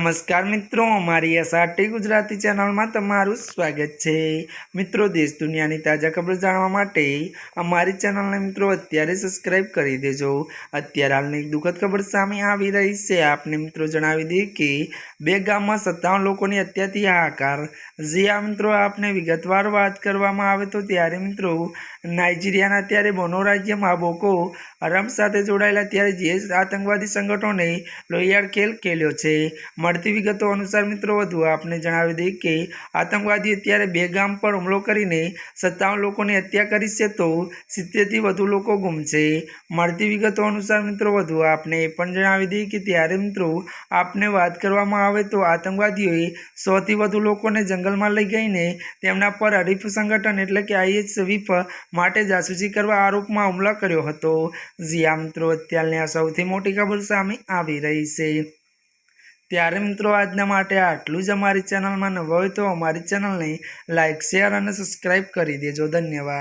નમસ્કાર મિત્રો, અમારી એસઆરટી ગુજરાતી ચેનલમાં તમારું સ્વાગત છે. મિત્રો, દેશ દુનિયાની તાજા ખબર જાણવા માટે અમારી ચેનલને મિત્રો અત્યારે સબસ્ક્રાઈબ કરી દેજો. અત્યારે હાલની દુઃખદ ખબર સામે આવી રહી છે. આપને મિત્રો જણાવી દઈએ કે બે ગામમાં સત્તાવન લોકોની હત્યાથી હાહાકાર જે આ મિત્રો આપને વિગતવાર વાત કરવામાં આવે તો ત્યારે મિત્રો નાઇજીરિયાના ત્યારે બોનો રાજ્યમાં બોકો હરામ સાથે જોડાયેલા ત્યારે જે આતંકવાદી સંગઠનોને લોહિયાળ ખેલ ખેલ્યો છે. મળતી વિગતો અનુસાર મિત્રો વધુ આપને જણાવી દઈએ કે આતંકવાદીઓ અત્યારે બે ગામ પર હુમલો કરીને સત્તાવન લોકોની હત્યા કરી છે તો સિત્તેરથી વધુ લોકો ગુમ છે. મળતી વિગતો અનુસાર મિત્રો વધુ આપને એ પણ જણાવી દઈએ કે ત્યારે મિત્રો આપને વાત કરવામાં આવે તો આતંકવાદીઓએ સોથી વધુ લોકોને જંગલમાં લઈ ગઈને તેમના પર હરીફ સંગઠન એટલે કે આઈએસવીફ માટે જાસૂસી કરવા આરોપમાં હુમલો કર્યો હતો. જ્યાં મિત્રો, અત્યારની આ સૌથી મોટી ખબર સામે આવી રહી છે. ત્યારે મિત્રો, આજના માટે આટલું જ અમારી ચેનલમાં નવા હોય તો અમારી ચેનલને લાઇક શેર અને સબસ્ક્રાઈબ કરી દેજો. ધન્યવાદ.